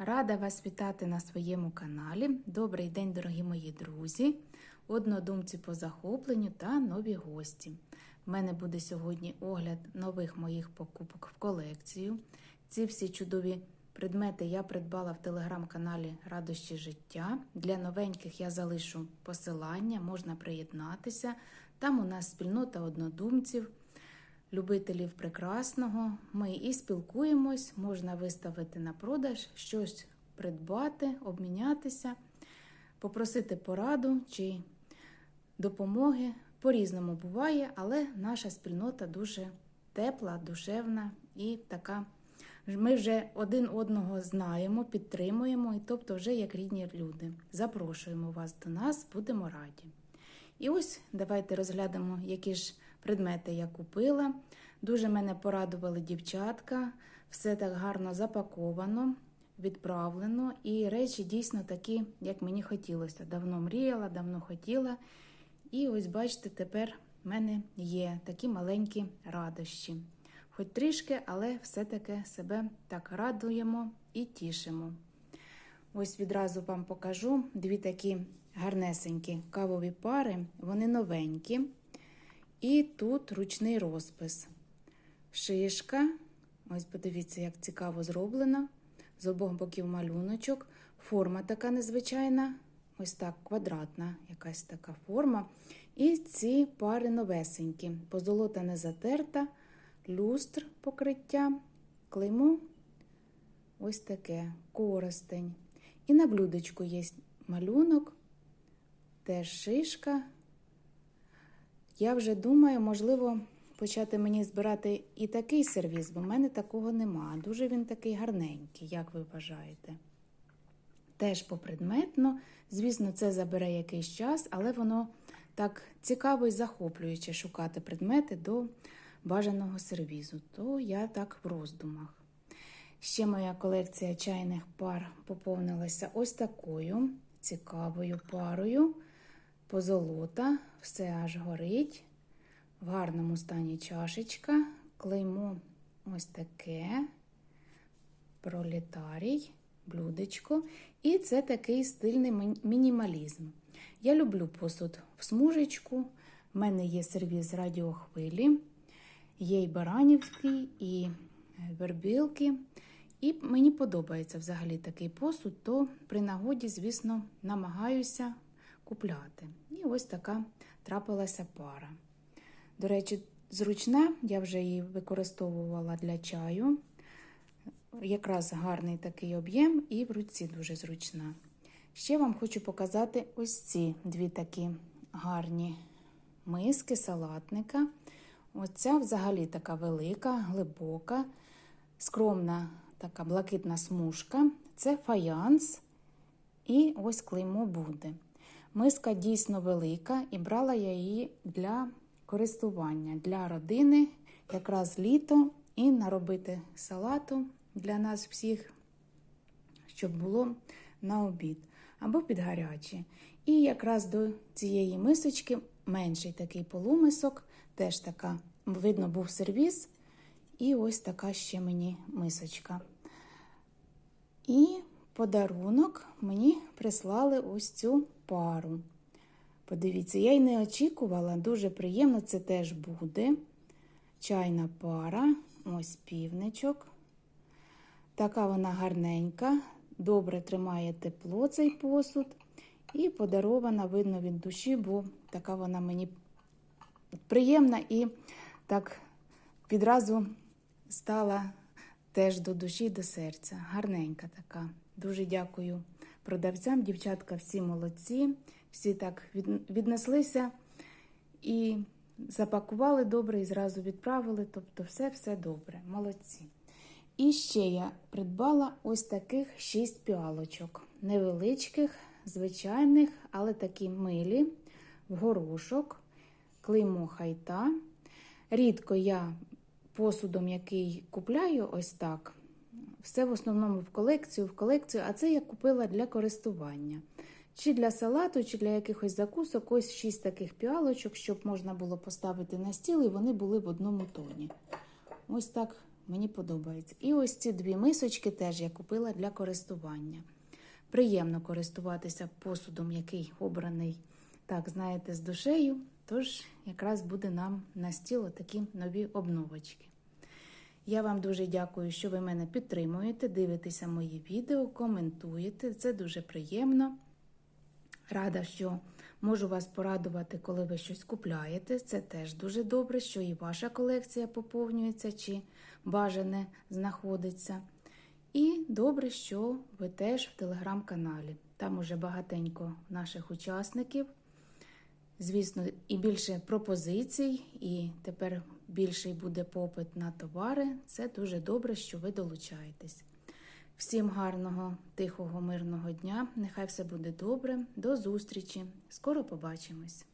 Рада вас вітати на своєму каналі. Добрий день, дорогі мої друзі, однодумці по захопленню та нові гості. В мене буде сьогодні огляд нових моїх покупок в колекцію. Ці всі чудові предмети я придбала в телеграм-каналі Радощі життя. Для новеньких я залишу посилання, можна приєднатися. Там у нас спільнота однодумців любителів прекрасного. Ми і спілкуємось, можна виставити на продаж, щось придбати, обмінятися, попросити пораду чи допомоги. По-різному буває, але наша спільнота дуже тепла, душевна і така. Ми вже один одного знаємо, підтримуємо, і тобто вже як рідні люди. Запрошуємо вас до нас, будемо раді. І ось давайте розглянемо, які ж предмети я купила. Дуже мене порадували дівчатка, все так гарно запаковано, відправлено, і речі дійсно такі, як мені хотілося. Давно мріяла, давно хотіла. І ось, бачите, тепер в мене є такі маленькі радощі. Хоч трішки, але все-таки себе так радуємо і тішимо. Ось відразу вам покажу дві такі гарнесенькі кавові пари, вони новенькі. І тут ручний розпис. Шишка. Ось подивіться, як цікаво зроблено. З обох боків малюночок. Форма така незвичайна. Ось так, квадратна, якась така форма. І ці пари новесенькі. Позолота не затерта, люстр покриття, клеймо. Ось таке коростень. І на блюдечку є малюнок, теж шишка. Я вже думаю, можливо, почати мені збирати і такий сервіс, бо в мене такого нема. Дуже він такий гарненький, як ви вважаєте. Теж попредметно. Звісно, це забере якийсь час, але воно так цікаво і захоплююче шукати предмети до бажаного сервізу. То я так в роздумах. Ще моя колекція чайних пар поповнилася ось такою цікавою парою. Позолота, все аж горить. В гарному стані чашечка. Клеймо ось таке. Пролетарій, блюдечко. І це такий стильний мінімалізм. Я люблю посуд в смужечку. В мене є сервіз радіохвилі, є і Баранівський, і вербілки. І мені подобається взагалі такий посуд, то при нагоді, звісно, намагаюся купляти. І ось така трапилася пара. До речі, зручна, я вже її використовувала для чаю. Якраз гарний такий об'єм, і в руці дуже зручна. Ще вам хочу показати ось ці дві такі гарні миски, салатника. Оця взагалі така велика, глибока, скромна така блакитна смужка. Це фаянс. І ось клеймо буде. Миска дійсно велика, і брала я її для користування, для родини, якраз літо, і наробити салату для нас всіх, щоб було на обід або під гарячі. І якраз до цієї мисочки менший такий полумисок, теж така, видно, був сервіс. І ось така ще мені мисочка. І подарунок мені прислали ось цю пару. Подивіться, я й не очікувала, дуже приємно це теж буде. Чайна пара, ось півничок. Така вона гарненька, добре тримає тепло цей посуд. І подарована, видно, від душі, бо така вона мені приємна і так відразу стала теж до душі, до серця. Гарненька така. Дуже дякую продавцям. Дівчатка всі молодці, всі так віднеслися і запакували добре і зразу відправили. Тобто, все-все добре, молодці. І ще я придбала ось таких шість піалочок. Невеличких, звичайних, але такі милі, в горошок, клеймо хайта. Рідко я посудом, який купляю, ось так. Все в основному в колекцію, в колекцію, а це я купила для користування. Чи для салату, чи для якихось закусок, ось шість таких піалочок, щоб можна було поставити на стіл, і вони були в одному тоні. Ось так мені подобається. І ось ці дві мисочки теж я купила для користування. Приємно користуватися посудом, який обраний, так, знаєте, з душею. Тож якраз буде нам на стіл такі нові обновочки. Я вам дуже дякую, що ви мене підтримуєте, дивитеся мої відео, коментуєте. Це дуже приємно. Рада, що можу вас порадувати, коли ви щось купляєте. Це теж дуже добре, що і ваша колекція поповнюється чи бажане знаходиться. І добре, що ви теж в телеграм-каналі. Там уже багатенько наших учасників. Звісно, і більше пропозицій, і тепер більший буде попит на товари. Це дуже добре, що ви долучаєтесь. Всім гарного, тихого, мирного дня. Нехай все буде добре. До зустрічі. Скоро побачимось.